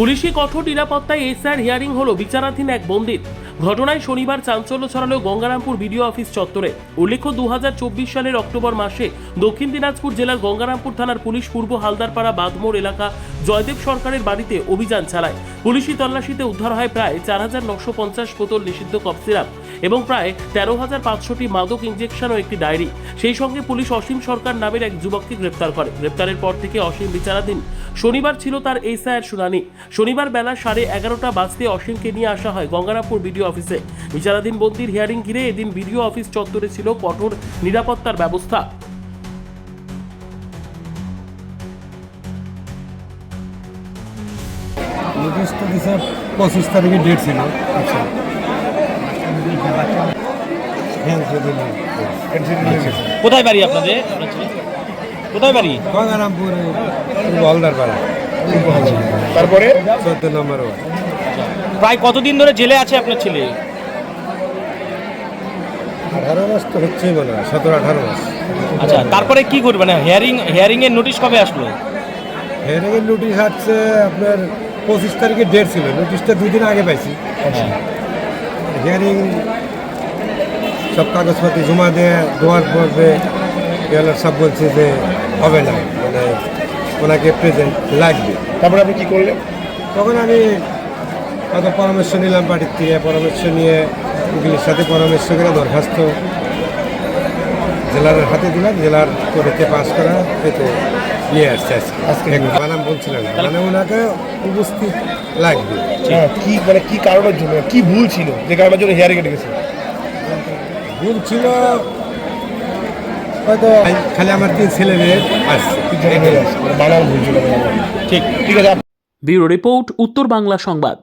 পুলিশি কঠোর নিরাপত্তায় এসআর হিয়ারিং হলো বিচারাধীন এক বন্দির। ঘটনায় শনিবার চাঞ্চল্য ছড়ালো গঙ্গারামপুর বিডিও অফিস চত্বরে। উল্লেখ্য দু হাজার চব্বিশ সালের অক্টোবর মাসে দক্ষিণ দিনাজপুর জেলার গঙ্গারামপুর থানার পুলিশ পূর্ব হালদারপাড়া বাঁধমোড় এলাকা জয়দেব সরকারের বাড়িতে অভিযান চালায়। পুলিশি তল্লাশিতে উদ্ধার হয় প্রায় চার হাজার নশো পঞ্চাশ বোতল নিষিদ্ধ কফ সিরাপ। এবং প্রায় তেরো হাজার পাঁচশোটি মাদক ইঞ্জেকশন ও একটি ডায়েরি। সেই সঙ্গে পুলিশ অসীম সরকার নামের এক যুবককে গ্রেপ্তার করে। গ্রেপ্তারের পর থেকে অসীম বিচারাধীন। শনিবার ছিল তার এসআইয়ের শুনানি। শনিবার বেলা সাড়ে এগারোটা বাজতে অসীমকে নিয়ে আসা হয় গঙ্গারামপুর বিডিও অফিসে। বিচারাধীন বন্দির হিয়ারিং ঘিরে এদিন বিডিও অফিস চত্বরে ছিল কঠোর নিরাপত্তার ব্যবস্থা। পঁচিশ তারিখে ডেট ছিল। আচ্ছা। কোথায় বাড়ি আপনাদের? কোথায় বাড়ি? গঙ্গারামপুর হলদার পাড়া তারপরে? চোদ্দ নম্বর প্রায় কতদিন ধরে জেলে আছে আপনার ছেলে? আঠারো মাস তো হচ্ছেই মনে হয় সতেরো আঠারো মাস। আচ্ছা তারপরে কি করবে? মানে হিয়ারিং হিয়ারিং এর নোটিশ কবে আসলো? হেয়ারিংয়ের নোটিশ হচ্ছে আপনার পঁচিশ তারিখে ডেট ছিল নোটিশটা দুদিন আগে পাইছি। হ্যাঁ। হিয়ারিং সব কাগজপাতি জমা দিয়ে দেওয়ার পরে এগুলো সব বলছে যে হবে না মানে ওনাকে প্রেজেন্ট লাগবে। তারপরে আপনি কী করলেন? তখন আমি কত পরামর্শ নিলাম পার্টির থেকে পরামর্শ নিয়ে উকিলের সাথে পরামর্শ করে দরখাস্ত জেলার হাতে দিলাম জেলার কোর্টে পাস করা এতে নিয়ে আসছে আজকে। বানাম বলছিলেন। মানে ওনাকে উপস্থিত লাগবে। হ্যাঁ, কি মানে কি কারণের জন্য কি ভুল ছিল যে কারণের জন্য হিয়ারিং ডেকেছে? ভুল ছিল হয়তো খালি আমার তিন ছেলে মেয়ে আসছে। ঠিক। ঠিক আছে। ব্যুরো রিপোর্ট উত্তর বাংলা সংবাদ।